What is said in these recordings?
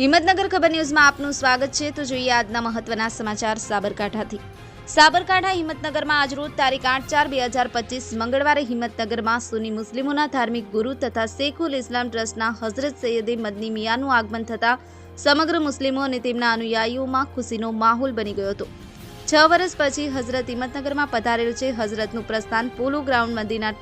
હિંમતનગર ખબર ન્યૂઝમાં આપનું સ્વાગત છે. તો જોઈએ આજના મહત્વના સમાચાર સાબરકાંઠાથી. સાબરકાંઠા હિંમતનગરમાં આજરોજ તારીખ આઠ ચાર બે હજાર પચીસ મંગળવારે હિંમતનગરમાં સુની મુસ્લિમોના ધાર્મિક ગુરુ તથા શેખુલ ઇસ્લામ ટ્રસ્ટના હઝરત સૈયદે મદની મિયાનું આગમન થતાં સમગ્ર મુસ્લિમો અને તેમના અનુયાયીઓમાં ખુશીનો માહોલ બની ગયો હતો. છ વર્ષ પછી હઝરત હિંમતનગરમાં પધારેલ છે. હઝરતનું પ્રસ્થાન પોલો ગ્રાઉન્ડ મંદિરના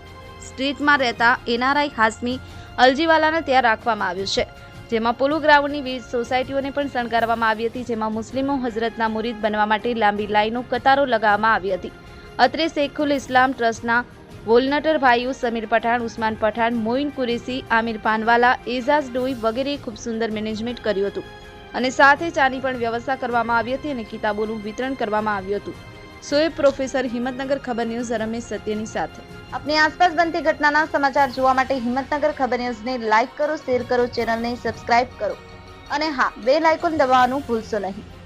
સ્ટ્રીટમાં રહેતા એનઆરઆઈ હાસમી અલજીવાલાને ત્યાં રાખવામાં આવ્યું છે. જેમાં પોલો ગ્રાઉન્ડની વિવિધ સોસાયટીઓને પણ શણગારવામાં આવી હતી, જેમાં મુસ્લિમો હઝરતના મુરીદ બનવા માટે લાંબી લાઈનો કતારો લગાવવામાં આવી હતી. અત્રે શેખુલ ઇસ્લામ ટ્રસ્ટના વોલનટર ભાઈઓ સમીર પઠાણ, ઉસ્માન પઠાણ મોઇન કુરેશી, આમિર પાનવાલા, એઝાઝ ડોઈ વગેરેએ ખૂબ સુંદર મેનેજમેન્ટ કર્યું હતું. અને સાથે ચાની પણ વ્યવસ્થા કરવામાં આવી હતી અને કિતાબોનું વિતરણ કરવામાં આવ્યું હતું. સોએબ પ્રોફેસર હિંમતનગર ખબર ન્યૂઝ રમેશ સત્યની સાથે. આપની આસપાસ બનતી ઘટનાના સમાચાર જોવા માટે હિંમતનગર ખબર ન્યૂઝને લાઈક કરો, શેર કરો, ચેનલને સબસ્ક્રાઇબ કરો. અને હા, બેલ આઇકોન દબાવવાનું ભૂલશો નહીં.